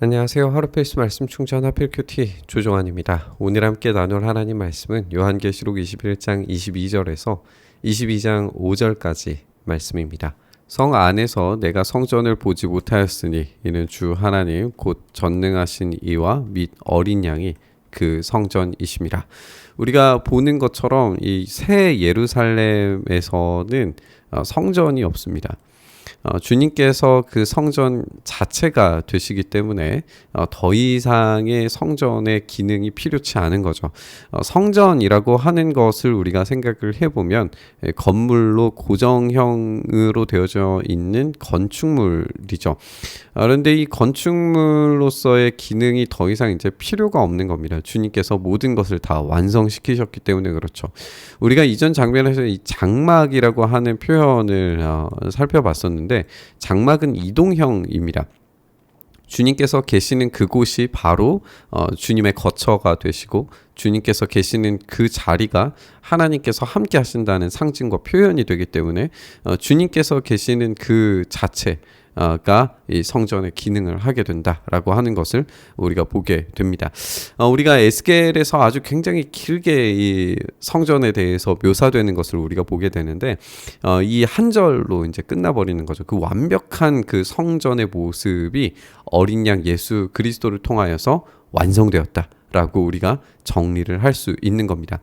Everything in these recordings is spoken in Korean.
안녕하세요. 하루 페이스 말씀 충전 하필 큐티 조종환입니다. 오늘 함께 나눌 하나님 말씀은 요한계시록 21장 22절에서 22장 5절까지 말씀입니다. 성 안에서 내가 성전을 보지 못하였으니 이는 주 하나님 곧 전능하신 이와 및 어린 양이 그 성전이십니다. 우리가 보는 것처럼 이 새 예루살렘에서는 어, 성전이 없습니다. 어, 주님께서 그 성전 자체가 되시기 때문에 어, 더 이상의 성전의 기능이 필요치 않은 거죠. 어, 성전이라고 하는 것을 우리가 생각을 해보면 에, 건물로 고정형으로 되어져 있는 건축물이죠. 아, 그런데 이 건축물로서의 기능이 더 이상 이제 필요가 없는 겁니다. 주님께서 모든 것을 다 완성시키셨기 때문에 그렇죠. 우리가 이전 장면에서 이 장막이라고 하는 표현을 어, 살펴봤었는데 장막은 이동형입니다. 주님께서 계시는 그곳이 바로 어, 주님의 거처가 되시고 주님께서 계시는 그 자리가 하나님께서 함께 하신다는 상징과 표현이 되기 때문에 어, 주님께서 계시는 그 자체 가이 성전의 기능을 하게 된다라고 하는 것을 우리가 보게 됩니다. 어, 우리가 에스겔에서 아주 굉장히 길게 이 성전에 대해서 묘사되는 것을 우리가 보게 되는데 어, 이한 절로 이제 끝나버리는 거죠. 그 완벽한 그 성전의 모습이 어린 양 예수 그리스도를 통하여서 완성되었다라고 우리가 정리를 할 수 있는 겁니다.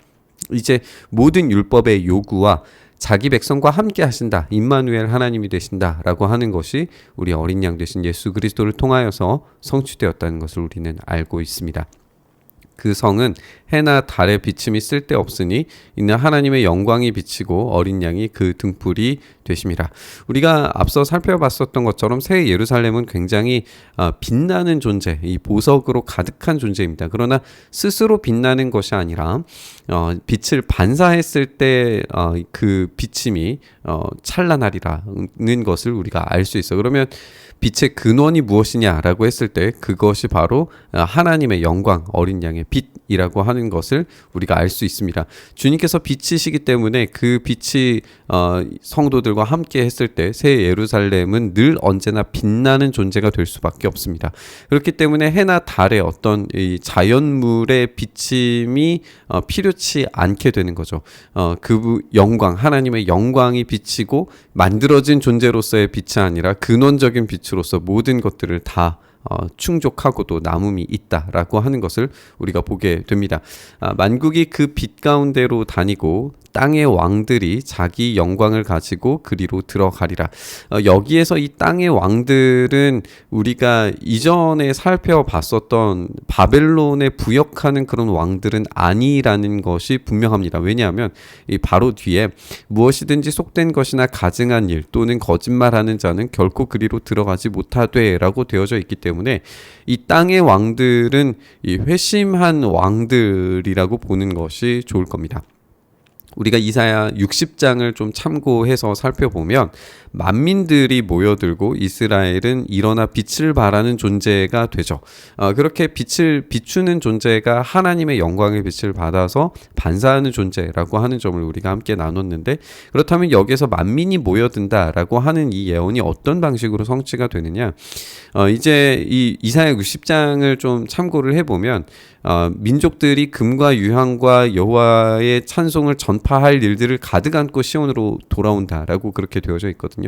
이제 모든 율법의 요구와 자기 백성과 함께 하신다. 임마누엘 하나님이 되신다라고 하는 것이 우리 어린 양 되신 예수 그리스도를 통하여서 성취되었다는 것을 우리는 알고 있습니다. 그 성은 해나 달의 비침이 쓸데 없으니 이는 하나님의 영광이 비치고 어린 양이 그 등불이 되심이라. 우리가 앞서 살펴봤었던 것처럼 새 예루살렘은 굉장히 어, 빛나는 존재, 이 보석으로 가득한 존재입니다. 그러나 스스로 빛나는 것이 아니라 어, 빛을 반사했을 때그 어, 비침이 어, 찬란하리라는 것을 우리가 알 수 있어. 그러면 빛의 근원이 무엇이냐라고 했을 때 그것이 바로 어, 하나님의 영광, 어린 양의 빛이라고 하는 것을 우리가 알 수 있습니다. 주님께서 빛이시기 때문에 그 빛이 어, 성도들과 함께 했을 때 새 예루살렘은 늘 언제나 빛나는 존재가 될 수밖에 없습니다. 그렇기 때문에 해나 달의 어떤 이 자연물의 비침이 어, 필요 치 않게 되는 거죠. 어, 그 영광, 하나님의 영광이 비치고 만들어진 존재로서의 빛이 아니라 근원적인 빛으로서 모든 것들을 다 어, 충족하고도 남음이 있다라고 하는 것을 우리가 보게 됩니다. 아, 만국이 그 빛 가운데로 다니고 땅의 왕들이 자기 영광을 가지고 그리로 들어가리라. 어, 여기에서 이 땅의 왕들은 우리가 이전에 살펴봤었던 바벨론에 부역하는 그런 왕들은 아니라는 것이 분명합니다. 왜냐하면 이 바로 뒤에 무엇이든지 속된 것이나 가증한 일 또는 거짓말하는 자는 결코 그리로 들어가지 못하되라고 되어져 있기 때문에 이 땅의 왕들은 이 회심한 왕들이라고 보는 것이 좋을 겁니다. 우리가 이사야 60장을 좀 참고해서 살펴보면 만민들이 모여들고 이스라엘은 일어나 빛을 발하는 존재가 되죠. 어, 그렇게 빛을 비추는 존재가 하나님의 영광의 빛을 받아서 반사하는 존재라고 하는 점을 우리가 함께 나눴는데 그렇다면 여기서 만민이 모여든다라고 하는 이 예언이 어떤 방식으로 성취가 되느냐? 어, 이제 이 이사야 60장을 좀 참고를 해보면 어, 민족들이 금과 유향과 여호와의 찬송을 전파할 일들을 가득 안고 시온으로 돌아온다라고 그렇게 되어져 있거든요.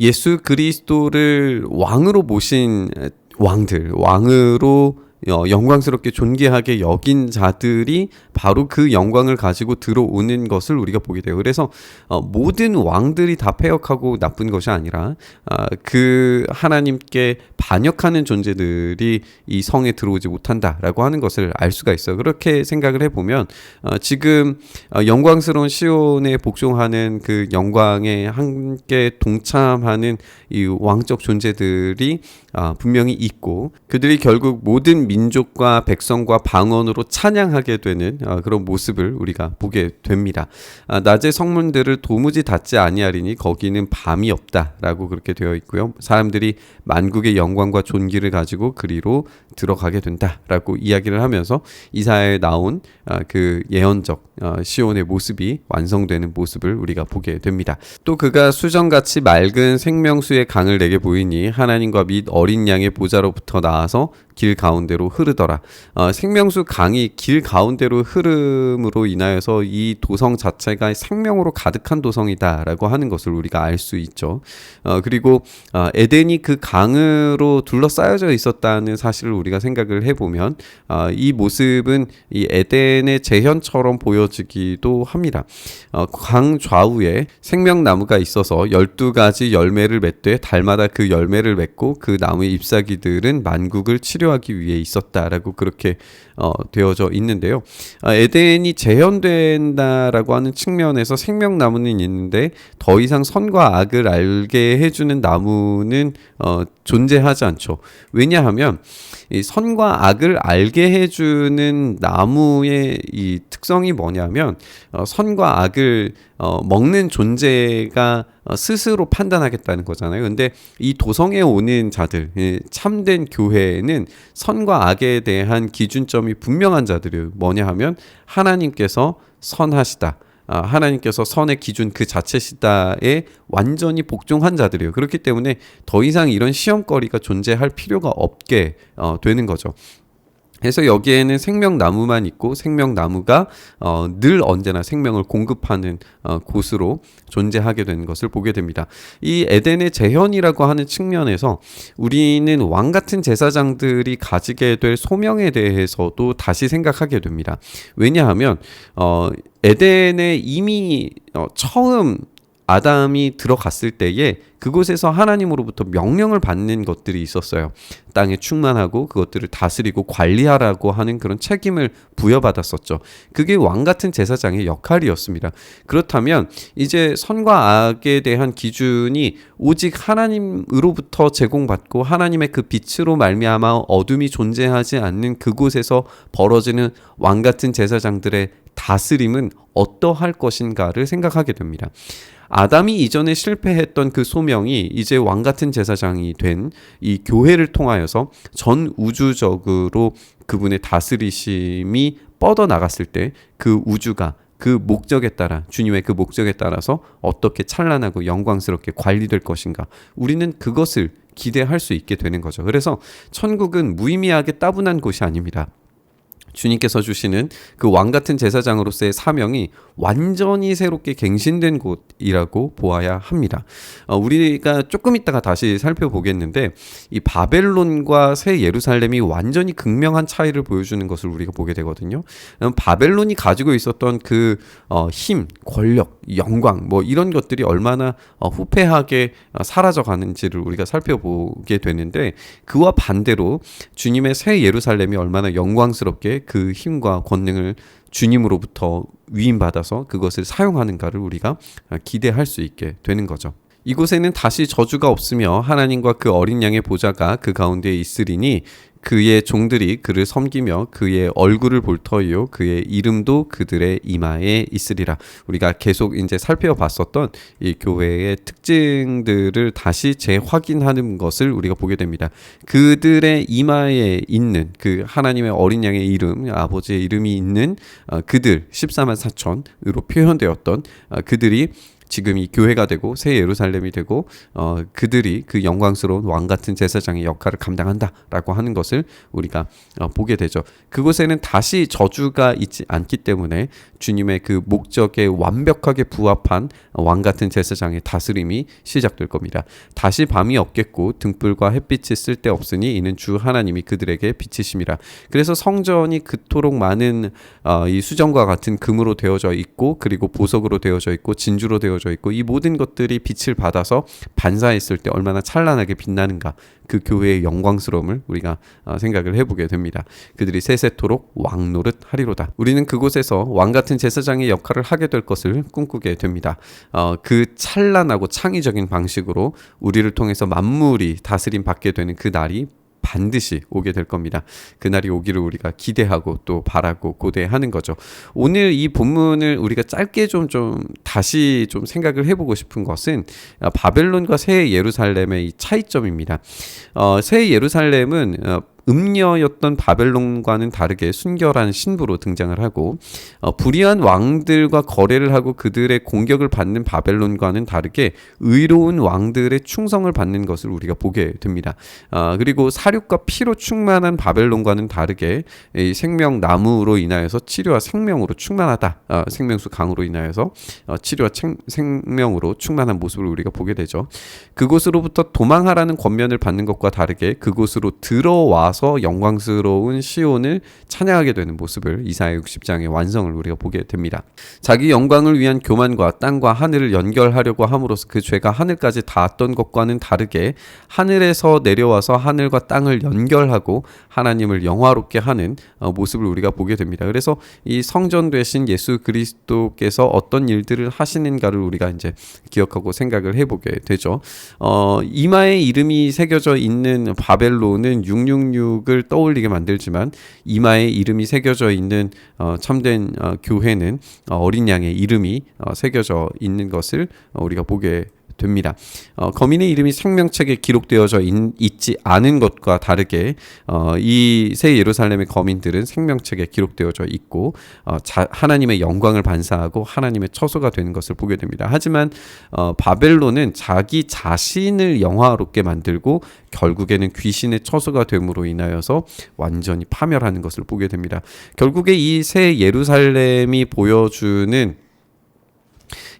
예수 그리스도를 왕으로 모신 왕들, 왕으로 어, 영광스럽게 존귀하게 여긴 자들이 바로 그 영광을 가지고 들어오는 것을 우리가 보게 돼요. 그래서 어, 모든 왕들이 다 폐역하고 나쁜 것이 아니라 어, 그 하나님께 반역하는 존재들이 이 성에 들어오지 못한다라고 하는 것을 알 수가 있어요. 그렇게 생각을 해보면 어, 지금 어, 영광스러운 시온에 복종하는 그 영광에 함께 동참하는 이 왕적 존재들이 어, 분명히 있고 그들이 결국 모든 민족과 백성과 방언으로 찬양하게 되는 어, 그런 모습을 우리가 보게 됩니다. 아, 낮에 성문들을 도무지 닫지 아니하리니 거기는 밤이 없다라고 그렇게 되어 있고요. 사람들이 만국의 영광과 존귀를 가지고 그리로 들어가게 된다라고 이야기를 하면서 이사에 나온 아, 그 예언적 어, 시온의 모습이 완성되는 모습을 우리가 보게 됩니다. 또 그가 수정같이 맑은 생명수의 강을 내게 보이니 하나님과 및 어린 양의 보좌로부터 나와서 길 가운데로 흐르더라. 어, 생명수 강이 길 가운데로 흐름으로 인하여서 이 도성 자체가 생명으로 가득한 도성이다라고 하는 것을 우리가 알 수 있죠. 어, 그리고 어, 에덴이 그 강으로 둘러싸여져 있었다는 사실을 우리가 생각을 해보면 어, 이 모습은 이 에덴의 재현처럼 보여지기도 합니다. 어, 강 좌우에 생명나무가 있어서 12가지 열매를 맺되 달마다 그 열매를 맺고 그 나무의 잎사귀들은 만국을 치료 하기 위해 있었다라고 그렇게 어, 되어져 있는데요. 아, 에덴이 재현된다라고 하는 측면에서 생명나무는 있는데 더 이상 선과 악을 알게 해주는 나무는 어, 존재하지 않죠. 왜냐하면 이 선과 악을 알게 해주는 나무의 이 특성이 뭐냐면 어, 선과 악을 어, 먹는 존재가 어, 스스로 판단하겠다는 거잖아요. 근데 이 도성에 오는 자들, 이 참된 교회는 선과 악에 대한 기준점이 분명한 자들이에요. 뭐냐 하면 하나님께서 선하시다. 아, 하나님께서 선의 기준 그 자체시다에 완전히 복종한 자들이에요. 그렇기 때문에 더 이상 이런 시험거리가 존재할 필요가 없게 어, 되는 거죠. 그래서 여기에는 생명나무만 있고 생명나무가 어, 늘 언제나 생명을 공급하는 어, 곳으로 존재하게 되는 것을 보게 됩니다. 이 에덴의 재현이라고 하는 측면에서 우리는 왕 같은 제사장들이 가지게 될 소명에 대해서도 다시 생각하게 됩니다. 왜냐하면 어, 에덴에 이미 어, 처음 아담이 들어갔을 때에 그곳에서 하나님으로부터 명령을 받는 것들이 있었어요. 땅에 충만하고 그것들을 다스리고 관리하라고 하는 그런 책임을 부여받았었죠. 그게 왕 같은 제사장의 역할이었습니다. 그렇다면 이제 선과 악에 대한 기준이 오직 하나님으로부터 제공받고 하나님의 그 빛으로 말미암아 어둠이 존재하지 않는 그곳에서 벌어지는 왕 같은 제사장들의 다스림은 어떠할 것인가를 생각하게 됩니다. 아담이 이전에 실패했던 그 소명이 이제 왕 같은 제사장이 된 이 교회를 통하여서 전 우주적으로 그분의 다스리심이 뻗어 나갔을 때 그 우주가 그 목적에 따라 주님의 그 목적에 따라서 어떻게 찬란하고 영광스럽게 관리될 것인가 우리는 그것을 기대할 수 있게 되는 거죠. 그래서 천국은 무의미하게 따분한 곳이 아닙니다. 주님께서 주시는 그 왕 같은 제사장으로서의 사명이 완전히 새롭게 갱신된 곳이라고 보아야 합니다. 어, 우리가 조금 있다가 다시 살펴보겠는데 이 바벨론과 새 예루살렘이 완전히 극명한 차이를 보여주는 것을 우리가 보게 되거든요. 음, 바벨론이 가지고 있었던 그 어, 힘, 권력, 영광 뭐 이런 것들이 얼마나 어, 후패하게 어, 사라져 가는지를 우리가 살펴보게 되는데 그와 반대로 주님의 새 예루살렘이 얼마나 영광스럽게 그 힘과 권능을 주님으로부터 위임받아서 그것을 사용하는가를 우리가 기대할 수 있게 되는 거죠. 이곳에는 다시 저주가 없으며 하나님과 그 어린 양의 보좌가 그 가운데 있으리니 그의 종들이 그를 섬기며 그의 얼굴을 볼 터이요 그의 이름도 그들의 이마에 있으리라. 우리가 계속 이제 살펴봤었던 이 교회의 특징들을 다시 재확인하는 것을 우리가 보게 됩니다. 그들의 이마에 있는 그 하나님의 어린 양의 이름, 아버지의 이름이 있는 어, 그들 14만 4천으로 표현되었던 어, 그들이 지금 이 교회가 되고 새 예루살렘이 되고 어, 그들이 그 영광스러운 왕 같은 제사장의 역할을 감당한다라고 하는 것을 우리가 어, 보게 되죠. 그곳에는 다시 저주가 있지 않기 때문에 주님의 그 목적에 완벽하게 부합한 왕 같은 제사장의 다스림이 시작될 겁니다. 다시 밤이 없겠고 등불과 햇빛이 쓸데 없으니 이는 주 하나님이 그들에게 빛이심이라. 그래서 성전이 그토록 많은 어, 이 수정과 같은 금으로 되어져 있고 그리고 보석으로 되어져 있고 진주로 되어 되어져 있고 이 모든 것들이 빛을 받아서 반사했을 때 얼마나 찬란하게 빛나는가 그 교회의 영광스러움을 우리가 어, 생각을 해보게 됩니다. 그들이 세세토록 왕 노릇 하리로다. 우리는 그곳에서 왕 같은 제사장의 역할을 하게 될 것을 꿈꾸게 됩니다. 어, 그 찬란하고 창의적인 방식으로 우리를 통해서 만물이 다스림 받게 되는 그 날이 반드시 오게 될 겁니다. 그날이 오기를 우리가 기대하고 또 바라고 고대하는 거죠. 오늘 이 본문을 우리가 짧게 좀, 좀 다시 좀 생각을 해보고 싶은 것은 바벨론과 새 예루살렘의 이 차이점입니다. 어, 새 예루살렘은 어, 음녀였던 바벨론과는 다르게 순결한 신부로 등장을 하고 어, 불의한 왕들과 거래를 하고 그들의 공격을 받는 바벨론과는 다르게 의로운 왕들의 충성을 받는 것을 우리가 보게 됩니다. 아, 그리고 사륙과 피로 충만한 바벨론과는 다르게 이 생명 나무로 인하여서 치료와 생명으로 충만하다. 아, 생명수 강으로 인하여서 어, 치료와 생, 생명으로 충만한 모습을 우리가 보게 되죠. 그곳으로부터 도망하라는 권면을 받는 것과 다르게 그곳으로 들어와 서 영광스러운 시온을 찬양하게 되는 모습을 이사야 60장의 완성을 우리가 보게 됩니다. 자기 영광을 위한 교만과 땅과 하늘을 연결하려고 함으로써 그 죄가 하늘까지 닿았던 것과는 다르게 하늘에서 내려와서 하늘과 땅을 연결하고 하나님을 영화롭게 하는 어, 모습을 우리가 보게 됩니다. 그래서 이 성전 되신 예수 그리스도께서 어떤 일들을 하시는가를 우리가 이제 기억하고 생각을 해보게 되죠. 어, 이마에 이름이 새겨져 있는 바벨론은 666을 떠올리게 만들지만 이마에 이름이 새겨져 있는 어, 참된 어, 교회는 어, 어린 양의 이름이 어, 새겨져 있는 것을 어, 우리가 보게 됩니다. 어, 거민의 이름이 생명책에 기록되어져 있, 지 않은 것과 다르게 어, 이새 예루살렘의 거민들은 생명책에 기록되어져 있고 어, 자, 하나님의 영광을 반사하고 하나님의 처소가 되는 것을 보게 됩니다. 하지만 어, 바벨론은 자기 자신을 영화롭게 만들고 결국에는 귀신의 처소가 됨으로 인하여서 완전히 파멸하는 것을 보게 됩니다. 결국에 이 새 예루살렘이 보여주는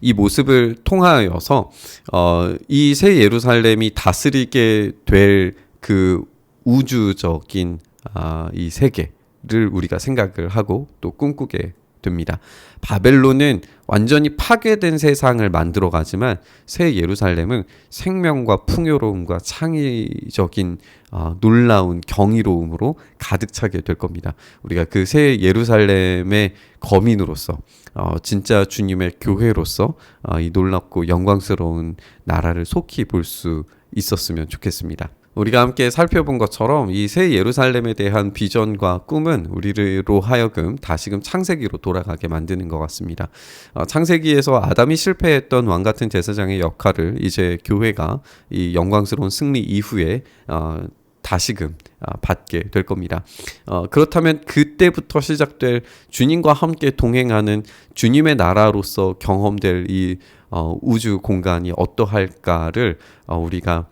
이 모습을 통하여서 어, 이 새 예루살렘이 다스리게 될 그 우주적인 아, 이 세계를 우리가 생각을 하고 또 꿈꾸게 됩니다. 바벨론은 완전히 파괴된 세상을 만들어 가지만 새 예루살렘은 생명과 풍요로움과 창의적인 어, 놀라운 경이로움으로 가득 차게 될 겁니다. 우리가 그 새 예루살렘의 거민으로서 어, 진짜 주님의 교회로서 어, 이 놀랍고 영광스러운 나라를 속히 볼 수 있었으면 좋겠습니다. 우리가 함께 살펴본 것처럼 이 새 예루살렘에 대한 비전과 꿈은 우리로 하여금 다시금 창세기로 돌아가게 만드는 것 같습니다. 어, 창세기에서 아담이 실패했던 왕 같은 제사장의 역할을 이제 교회가 이 영광스러운 승리 이후에 어, 다시금 아, 받게 될 겁니다. 어, 그렇다면 그때부터 시작될 주님과 함께 동행하는 주님의 나라로서 경험될 이 어, 우주 공간이 어떠할까를 어, 우리가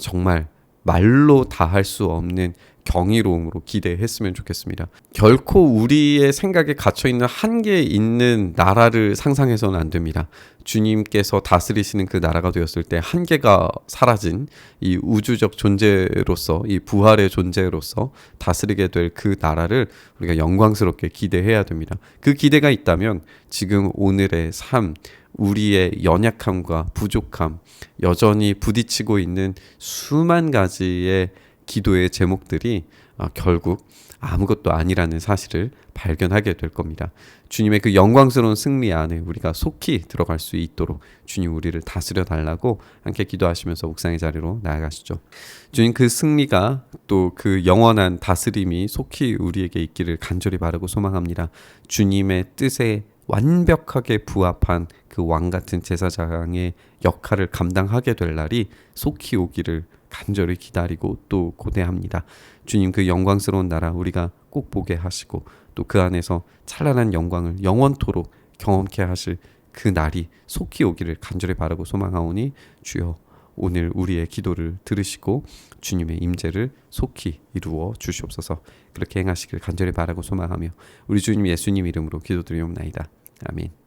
정말 말로 다 할 수 없는 경이로움으로 기대했으면 좋겠습니다. 결코 우리의 생각에 갇혀 있는 한계에 있는 나라를 상상해서는 안 됩니다. 주님께서 다스리시는 그 나라가 되었을 때 한계가 사라진 이 우주적 존재로서 이 부활의 존재로서 다스리게 될 그 나라를 우리가 영광스럽게 기대해야 됩니다. 그 기대가 있다면 지금 오늘의 삶, 우리의 연약함과 부족함, 여전히 부딪히고 있는 수만 가지의 기도의 제목들이 어, 결국 아무것도 아니라는 사실을 발견하게 될 겁니다. 주님의 그 영광스러운 승리 안에 우리가 속히 들어갈 수 있도록 주님 우리를 다스려 달라고 함께 기도하시면서 묵상의 자리로 나아가시죠. 주님 그 승리가 또 그 영원한 다스림이 속히 우리에게 있기를 간절히 바라고 소망합니다. 주님의 뜻에 완벽하게 부합한 그 왕 같은 제사장의 역할을 감당하게 될 날이 속히 오기를 간절히 기다리고 또 고대합니다. 주님 그 영광스러운 나라 우리가 꼭 보게 하시고 또 그 안에서 찬란한 영광을 영원토록 경험케 하실 그 날이 속히 오기를 간절히 바라고 소망하오니 주여 오늘 우리의 기도를 들으시고 주님의 임재를 속히 이루어 주시옵소서. 그렇게 행하시길 간절히 바라고 소망하며 우리 주님 예수님 이름으로 기도드리옵나이다. 아멘.